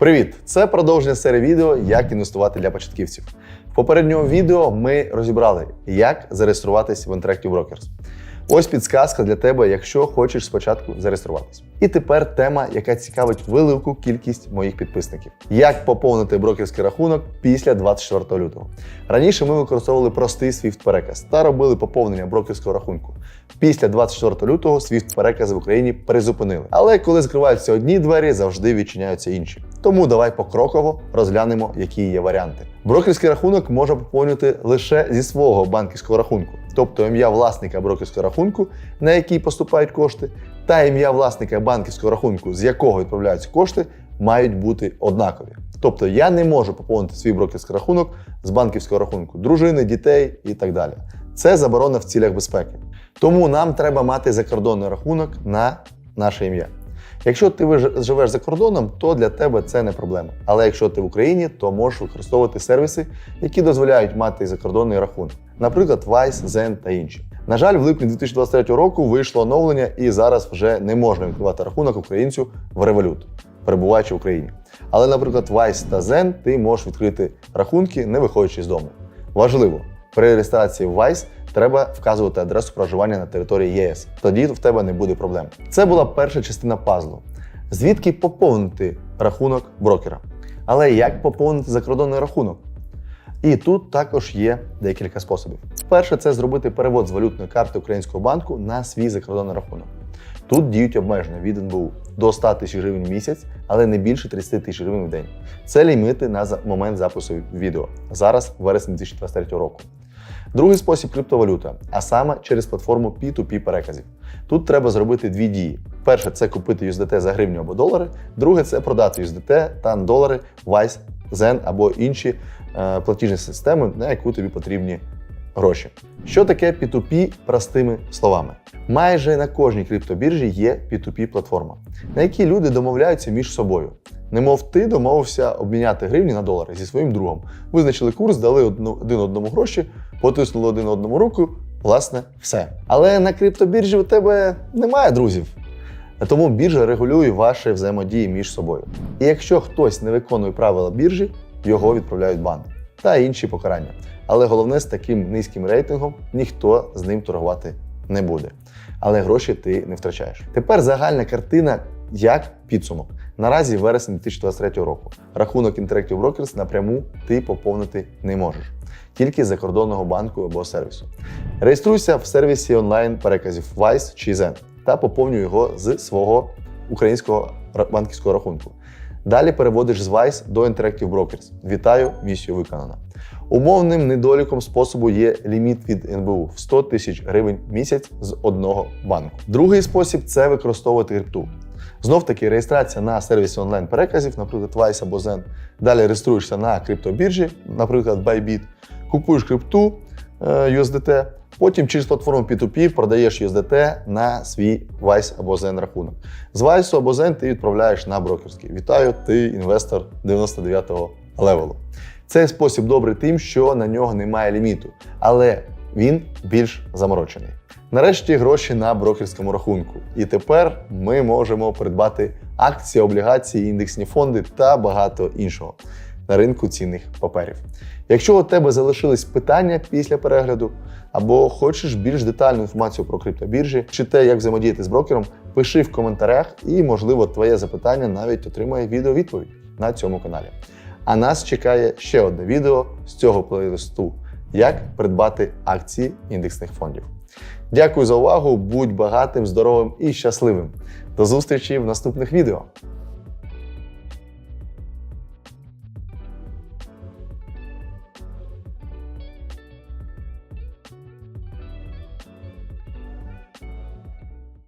Привіт! Це продовження серії відео Як інвестувати для початківців. В попередньому відео ми розібрали, як зареєструватись в Interactive Brokers. Ось підсказка для тебе, якщо хочеш спочатку зареєструватись. І тепер тема, яка цікавить велику кількість моїх підписників: як поповнити брокерський рахунок після 24 лютого. Раніше ми використовували простий SWIFT переказ та робили поповнення брокерського рахунку. Після 24 лютого SWIFT перекази в Україні призупинили. Але коли закриваються одні двері, завжди відчиняються інші. Тому давай покроково розглянемо, які є варіанти. Брокерський рахунок можна поповнювати лише зі свого банківського рахунку, тобто ім'я власника брокерського рахунку, на який поступають кошти, та ім'я власника банківського рахунку, з якого відправляються кошти, мають бути однакові. Тобто я не можу поповнити свій брокерський рахунок з банківського рахунку дружини, дітей і так далі. Це заборона в цілях безпеки. Тому нам треба мати закордонний рахунок на наше ім'я. Якщо ти живеш за кордоном, то для тебе це не проблема. Але якщо ти в Україні, то можеш використовувати сервіси, які дозволяють мати закордонний рахунок, наприклад, Wise, Zen та інші. На жаль, в липні 2023 року вийшло оновлення, і зараз вже не можна відкривати рахунок українцю в Revolut, перебуваючи в Україні. Але, наприклад, Wise та Zen ти можеш відкрити рахунки, не виходячи з дому. Важливо, при реєстрації в Wise треба вказувати адресу проживання на території ЄС. Тоді в тебе не буде проблем. Це була перша частина пазлу. Звідки поповнити рахунок брокера? Але як поповнити закордонний рахунок? І тут також є декілька способів. Перше, це зробити перевод з валютної карти українського банку на свій закордонний рахунок. Тут діють обмеження від НБУ до 100 тисяч гривень в місяць, але не більше 30 тисяч гривень в день. Це ліміти на момент запису відео. Зараз вересень 2023 року. Другий спосіб криптовалюта, а саме через платформу P2P переказів. Тут треба зробити дві дії. Перше це купити USDT за гривню або долари. Друге це продати USDT та долари, Wise, Zen або інші е, платіжні системи, на яку тобі потрібні гроші. Що таке P2P простими словами? Майже на кожній криптобіржі є P2P платформа, на якій люди домовляються між собою. Немов ти домовився обміняти гривні на долари зі своїм другом. Визначили курс, дали один одному гроші, потиснули один одному руку. Власне, все. Але на криптобіржі у тебе немає друзів. Тому біржа регулює ваші взаємодії між собою. І якщо хтось не виконує правила біржі, його відправляють в бан та інші покарання. Але головне, з таким низьким рейтингом ніхто з ним торгувати не буде. Але гроші ти не втрачаєш. Тепер загальна картина як підсумок. Наразі вересень 2023 року. Рахунок Interactive Brokers напряму ти поповнити не можеш. Тільки з закордонного банку або сервісу. Реєструйся в сервісі онлайн переказів Wise чи Zen та поповнюй його з свого українського банківського рахунку. Далі переводиш з Wise до Interactive Brokers. Вітаю, місію виконано. Умовним недоліком способу є ліміт від НБУ в 100 тисяч гривень в місяць з одного банку. Другий спосіб це використовувати крипту. Знов таки реєстрація на сервісі онлайн переказів, наприклад, Wise або Zen. Далі реєструєшся на криптобіржі, наприклад, Bybit, купуєш крипту е, USDT, потім через платформу P2P продаєш USDT на свій Wise або Zen рахунок. З Wise або Zen ти відправляєш на брокерський. Вітаю, ти інвестор 99-го левелу. Цей спосіб добрий тим, що на нього немає ліміту, але він більш заморочений. Нарешті гроші на брокерському рахунку. І тепер ми можемо придбати акції, облігації, індексні фонди та багато іншого на ринку цінних паперів. Якщо у тебе залишились питання після перегляду, або хочеш більш детальну інформацію про криптобіржі, чи те, як взаємодіяти з брокером, пиши в коментарях, і, можливо, твоє запитання навіть отримає відеовідповідь на цьому каналі. А нас чекає ще одне відео з цього плейлисту: як придбати акції індексних фондів. Дякую за увагу! Будь багатим, здоровим і щасливим. До зустрічі в наступних відео.